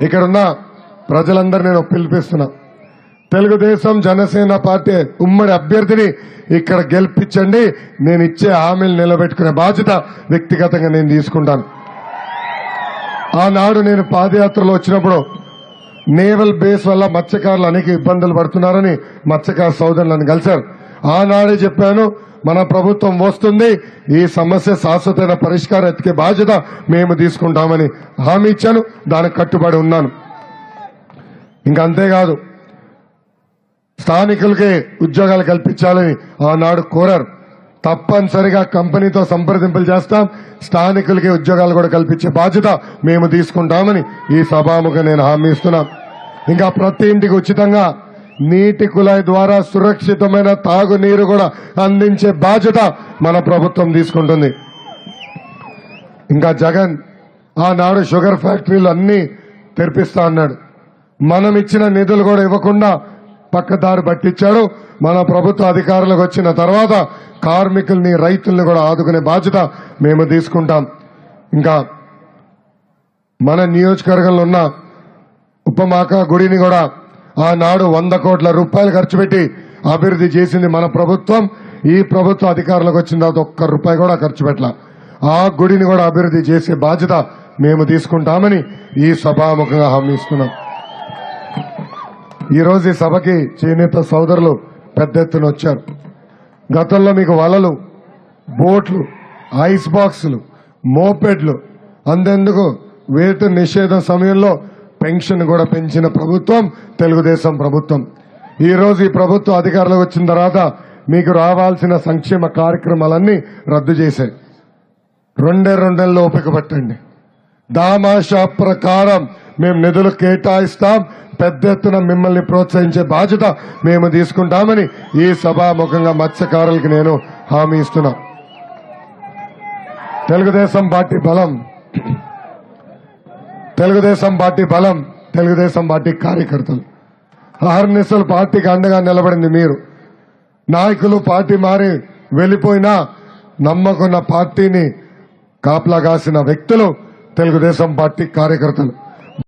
ఇక్కడున్న ప్రజలందరూ నేను పిలిపిస్తున్నా. తెలుగుదేశం జనసేన పార్టీ ఉమ్మడి అభ్యర్థిని ఇక్కడ గెలిపించండి. నేను ఇచ్చే హామీలు నిలబెట్టుకునే బాధ్యత వ్యక్తిగతంగా నేను తీసుకుంటాను. ఆనాడు నేను పాదయాత్రలో వచ్చినప్పుడు నేవల్ బేస్ వల్ల మత్స్యకారులు అనేక ఇబ్బందులు పడుతున్నారని మత్స్యకార సోదరులను కలిశారు. ఆనాడే చెప్పాను మన ప్రభుత్వం వస్తుంది ఈ సమస్య శాశ్వతమైన పరిష్కారం ఎత్తికే బాధ్యత మేము తీసుకుంటామని హామీ ఇచ్చాను దానికి కట్టుబడి ఉన్నాను. ఇంకా అంతేకాదు స్థానికులకే ఉద్యోగాలు కల్పించాలని ఆనాడు కోరారు. తప్పనిసరిగా కంపెనీతో సంప్రదింపులు చేస్తాం స్థానికులకి ఉద్యోగాలు కూడా కల్పించే బాధ్యత మేము తీసుకుంటామని ఈ సభాముఖ నేను హామీ ఇస్తున్నాం ఇంకా ప్రతి ఇంటికి ఉచితంగా నీటి కుళాయి ద్వారా సురక్షితమైన తాగునీరు కూడా అందించే బాధ్యత మన ప్రభుత్వం తీసుకుంటుంది. ఇంకా జగన్ ఆనాడు షుగర్ ఫ్యాక్టరీలు అన్ని తెరిపిస్తా అన్నాడు. మనం ఇచ్చిన నిధులు కూడా ఇవ్వకుండా పక్కదారి పట్టించాడు. మన ప్రభుత్వ అధికారులకు వచ్చిన తర్వాత కార్మికుల్ని రైతుల్ని కూడా ఆదుకునే బాధ్యత మేము తీసుకుంటాం. ఇంకా మన నియోజకవర్గంలో ఉన్న ఉపమాక గుడిని కూడా ఆనాడు వంద కోట్ల రూపాయలు ఖర్చు పెట్టి అభివృద్ధి చేసింది మన ప్రభుత్వం. ఈ ప్రభుత్వ అధికారులకు వచ్చిన తర్వాత ఒక్క రూపాయి కూడా ఖర్చు పెట్టల. ఆ గుడిని కూడా అభివృద్ధి చేసే బాధ్యత మేము తీసుకుంటామని ఈ సభాముఖంగా హామీ ఇస్తున్నాం. ఈ ఈ సభకి చేనేత సోదరులు పెద్ద ఎత్తున వచ్చారు. గతంలో మీకు వలలు బోట్లు ఐస్ బాక్సులు మోపెడ్లు అందేందుకు వేటు నిషేధం సమయంలో పెన్షన్ కూడా పెంచిన ప్రభుత్వం తెలుగుదేశం ప్రభుత్వం. ఈ రోజు ఈ ప్రభుత్వం అధికారంలోకి వచ్చిన తర్వాత మీకు రావాల్సిన సంక్షేమ కార్యక్రమాలన్నీ రద్దు చేశాయి. రెండే రెండేళ్ళు ఓపిక పట్టండి. దామాషా ప్రకారం మేము నిధులు కేటాయిస్తాం పెద్ద ఎత్తున మిమ్మల్ని ప్రోత్సహించే బాధ్యత మేము తీసుకుంటామని ఈ సభాముఖంగా మత్స్యకారులకు నేను హామీ ఇస్తున్నా. తెలుగుదేశం పార్టీ బలం. తెలుగుదేశం పార్టీ బలం తెలుగుదేశం పార్టీ కార్యకర్తలు. అహర్నిశలు పార్టీకి అండగా నిలబడింది మీరు. నాయకులు పార్టీ మారి వెళ్ళిపోయినా నమ్మకున్న పార్టీని కాపలా కాసిన వ్యక్తులు తెలుగుదేశం పార్టీ కార్యకర్తలు.